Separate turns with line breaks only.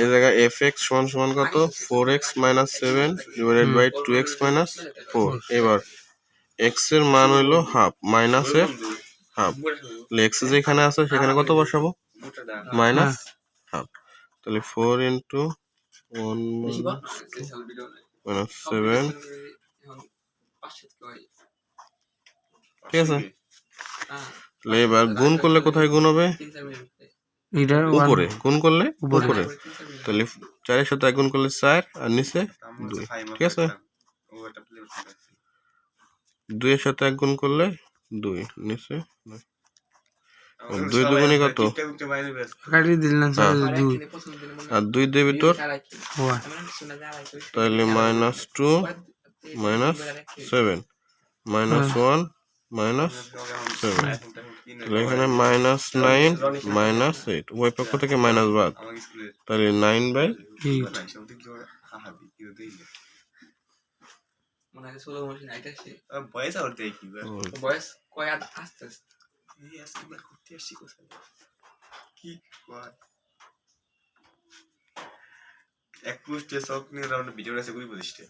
এই জায়গায় F x সমান সমান কত? Four x minus seven divided by two x minus four এবার এক্সের মান হইল হাফ মাইনাস এর হাফ এক্স যেখানে আছে, সেখানে কত বসাবো? মাইনাস হাফ তাহলে four into one minus seven ঠিক আছে? তাহলে এবার গুণ করলে কোথায় গুণ হবে?
এটার
উপরে গুণ করলে
উপরে।
তাহলে চারের সাথে এক গুণ করলে চার আর নিচে দুই ঠিক আছে? দুইয়ের সাথে এক গুণ করলে দুই নিচে দুই। দুগুণে কত? আর দুই দুই ভিতর? তাহলে minus two minus seven minus one minus seven তাহলে এখানে মাইনাস নাইন মাইনাস এইট উভয় পক্ষ থেকে মাইনাস বাদ। তাহলে নাইন বাই
এইট
এক পুষ্টে শখ নিয়ে রাউন্ড ভিডিও আছে কুড়ি পঁচিশটা